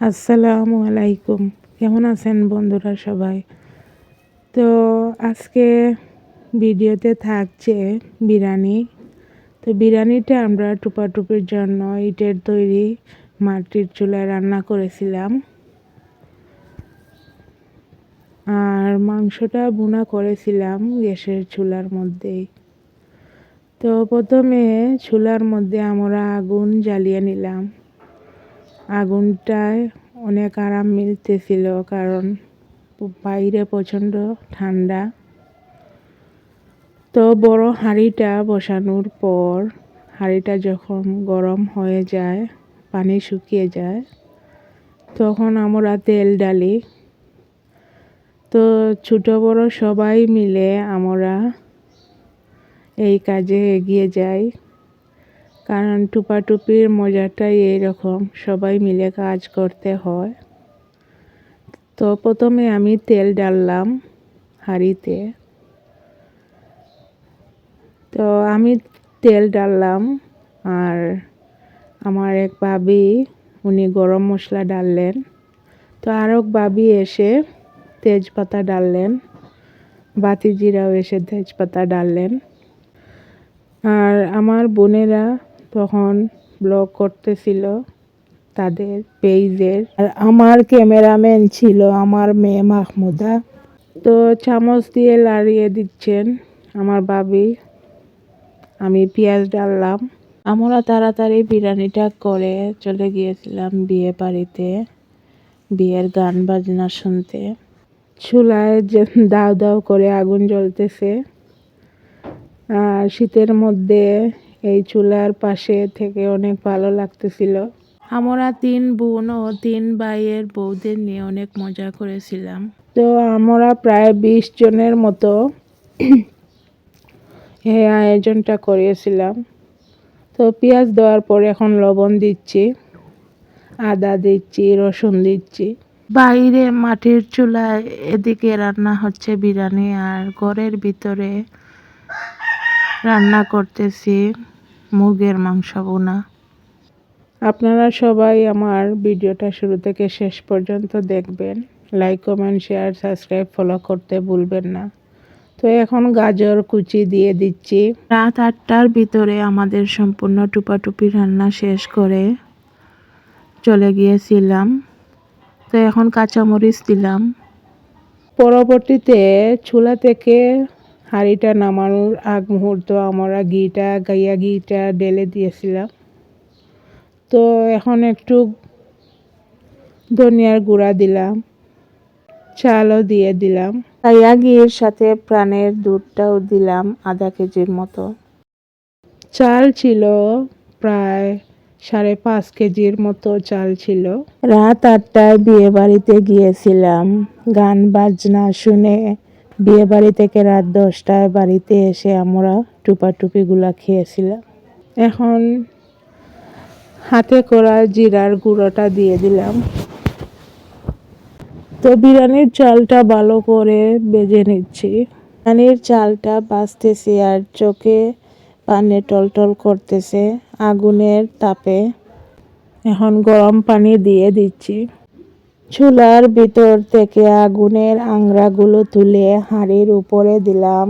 আসসালামু আলাইকুম। কেমন আছেন বন্ধুরা সবাই? তো আজকে ভিডিওতে থাকছে বিরিয়ানি। তো বিরিয়ানিটা আমরা টুপাটুপির জন্য ইটের তৈরি মাটির চুলায় রান্না করেছিলাম। আর মাংসটা বুনা করেছিলাম গ্যাসের চুলার মধ্যেই। তো প্রথমে চুলার মধ্যে আমরা আগুন জ্বালিয়ে নিলাম। আগুনটায় অনেক আরাম মিলতেছিল কারণ বাইরে প্রচণ্ড ঠান্ডা। তো বড় হাঁড়িটা বসানোর পর হাঁড়িটা যখন গরম হয়ে যায়, পানি শুকিয়ে যায়, তখন আমরা তেল ডালি তো ছোটো বড় সবাই মিলে আমরা এই কাজে এগিয়ে যাই। কারণ টুপাটুপির মজাটাই এইরকম সবাই মিলে কাজ করতে হয়। তো প্রথমে আমি তেল ডাললাম হাঁড়িতে। তো আমি তেল ডাললাম আর আমার এক বাবি উনি গরম মশলা ডাললেন। তো আর এক বাবি এসে তেজপাতা ডাললেন বাতি জিরাও এসে তেজপাতা ডাললেন। আর আমার বোনেরা তখন ব্লগ করতেছিল তাদের পেজের। আর আমার ক্যামেরাম্যান ছিল আমার মেয়ে মাহমুদা। তো চামচ দিয়ে লাড়িয়ে দিচ্ছেন আমার বাবি আমি পেঁয়াজ ডাললাম। আমরা তাড়াতাড়ি বিরিয়ানিটা করে চলে গিয়েছিলাম বিয়ে বাড়িতে, বিয়ের গান বাজনা শুনতে। চুলায় যে দাও দাও করে আগুন জ্বলতেছে। আর শীতের মধ্যে এই চুলার পাশে থেকে অনেক ভালো লাগতেছিল। আমরা তিন বোন ও তিন ভাইয়ের বউদের নিয়ে অনেক মজা করেছিলাম। তো আমরা প্রায় বিশ জনের মতো এই আয়োজনটা করিয়েছিলাম তো পেঁয়াজ দেওয়ার পর এখন লবণ দিচ্ছি আদা দিচ্ছি রসুন দিচ্ছি। বাইরে মাটির চুলায় এদিকে রান্না হচ্ছে বিরিয়ানি আর ঘরের ভিতরে রান্না করতেছি মুরগের মাংস বোনা। আপনারা সবাই আমার ভিডিওটা শুরু থেকে শেষ পর্যন্ত দেখবেন। Like comment share subscribe follow করতে ভুলবেন না। তো এখন গাজর কুচি দিয়ে দিচ্ছি। রাত আটটার ভিতরে আমাদের সম্পূর্ণ টুপাটুপি রান্না শেষ করে চলে গিয়েছিলাম। তো এখন কাঁচামরিচ দিলাম। পরবর্তীতে চুলা থেকে হাঁড়িটা নামানোর আগ মুহূর্ত আমরা ঘিটা গাইয়া ঘিটা ঢেলে দিয়েছিলাম। তো এখন একটু ধনিয়ার গুঁড়া দিলাম, চালও দিয়ে দিলাম। গাইয়া ঘির সাথে প্রাণের দুধটাও দিলাম আধা কেজির মতো। চাল ছিল প্রায় সাড়ে পাঁচ কেজির মতো চাল ছিল। রাত আটটায় বিয়ে বাড়িতে গিয়েছিলাম। গান বাজনা শুনে বিয়ে বাড়ি থেকে রাত দশটায় বাড়িতে এসে আমরা টুপা টুপাটুপিগুলা খেয়েছিলাম। এখন হাতে করা জিরার গুঁড়োটা দিয়ে দিলাম। তো বিরিয়ানির চালটা ভালো করে বেজে নিচ্ছি। বিরিয়ানির চালটা বাঁচতেছি আর চোখে পানে টলটল করতেছে আগুনের তাপে। এখন গরম পানি দিয়ে দিচ্ছি। চুলার ভিতর থেকে আগুনের আংরাগুলো তুলে হাঁড়ির উপরে দিলাম,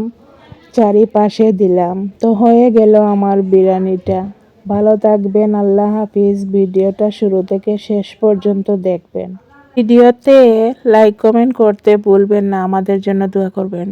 চারিপাশে দিলাম। তো হয়ে গেল আমার বিরিয়ানিটা। ভালো থাকবেন, আল্লাহ হাফিজ। ভিডিওটা শুরু থেকে শেষ পর্যন্ত দেখবেন। ভিডিওতে লাইক কমেন্ট করতে ভুলবেন না। আমাদের জন্য দোয়া করবেন।